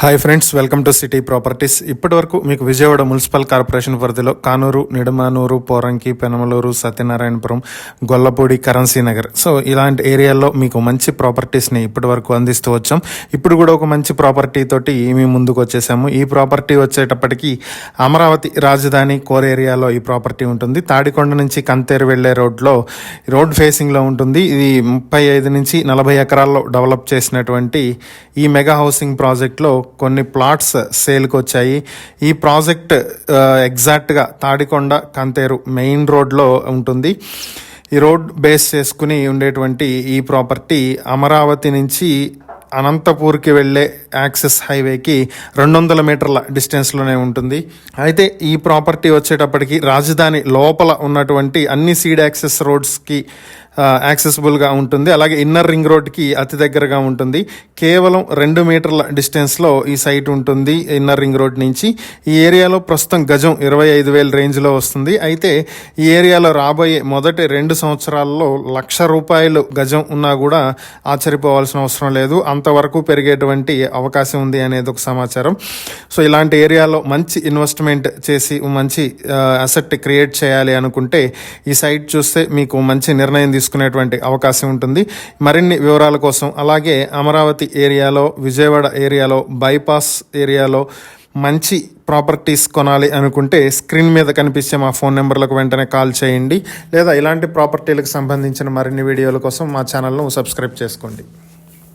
Hi friends welcome to city properties ఇప్పటి వరకు మీకు విజయవాడ మున్సిపల్ కార్పొరేషన్ పరిధిలో కానూరు నిడమానూరు పోరంకి పెనమలూరు సత్యనారాయణపురం గొల్లపూడి కరెన్సీ నగర్. సో ఇలాంటి ఏరియాల్లో మీకు మంచి ప్రాపర్టీస్ని ఇప్పటి వరకు అందిస్తూ వచ్చాం. ఇప్పుడు కూడా ఒక మంచి ప్రాపర్టీ తోటి మేము ముందుకు వచ్చేసాము. ఈ ప్రాపర్టీ వచ్చేటప్పటికి అమరావతి రాజధాని కోర్ ఏరియాలో ఈ ప్రాపర్టీ ఉంటుంది. తాడికొండ నుంచి కంతేరు వెళ్ళే రోడ్లో రోడ్ ఫేసింగ్లో ఉంటుంది. ఇది ముప్పై ఐదు నుంచి నలభై ఎకరాల్లో డెవలప్ చేసినటువంటి ఈ మెగా హౌసింగ్ ప్రాజెక్ట్లో కొన్ని ప్లాట్స్ సేల్కి వచ్చాయి ఈ ప్రాజెక్ట్ ఎగ్జాక్ట్గా తాడికొండ కంతేరు మెయిన్ రోడ్లో ఉంటుంది. ఈ రోడ్ బేస్ చేసుకుని ఉండేటువంటి ఈ ప్రాపర్టీ అమరావతి నుంచి అనంతపూర్కి వెళ్ళే యాక్సెస్ హైవేకి రెండు వందల మీటర్ల డిస్టెన్స్లోనే ఉంటుంది. అయితే ఈ ప్రాపర్టీ వచ్చేటప్పటికి రాజధాని లోపల ఉన్నటువంటి అన్ని సీడ్ యాక్సెస్ రోడ్స్కి యాక్సెసిబుల్గా ఉంటుంది. అలాగే ఇన్నర్ రింగ్ రోడ్కి అతి దగ్గరగా ఉంటుంది. కేవలం రెండు మీటర్ల డిస్టెన్స్లో ఈ సైట్ ఉంటుంది ఇన్నర్ రింగ్ రోడ్ నుంచి. ఈ ఏరియాలో ప్రస్తుతం గజం ఇరవై ఐదు వేల రేంజ్లో వస్తుంది. అయితే ఈ ఏరియాలో రాబోయే మొదటి రెండు సంవత్సరాల్లో లక్ష రూపాయలు గజం ఉన్నా కూడా ఆశ్చర్యపోవాల్సిన అవసరం లేదు. అంతవరకు పెరిగేటువంటి అవకాశం ఉంది అనేది ఒక సమాచారం. సో ఇలాంటి ఏరియాలో మంచి ఇన్వెస్ట్మెంట్ చేసి మంచి అసెట్ క్రియేట్ చేయాలి అనుకుంటే ఈ సైట్ చూస్తే మీకు మంచి నిర్ణయం తీసుకు తీసుకునేటువంటి అవకాశం ఉంటుంది. మరిన్ని వివరాల కోసం అలాగే అమరావతి ఏరియాలో విజయవాడ ఏరియాలో బైపాస్ ఏరియాలో మంచి ప్రాపర్టీస్ కొనాలి అనుకుంటే స్క్రీన్ మీద కనిపించే మా ఫోన్ నెంబర్లకు వెంటనే కాల్ చేయండి. లేదా ఇలాంటి ప్రాపర్టీలకు సంబంధించిన మరిన్ని వీడియోల కోసం మా ఛానల్ను సబ్స్క్రైబ్ చేసుకోండి.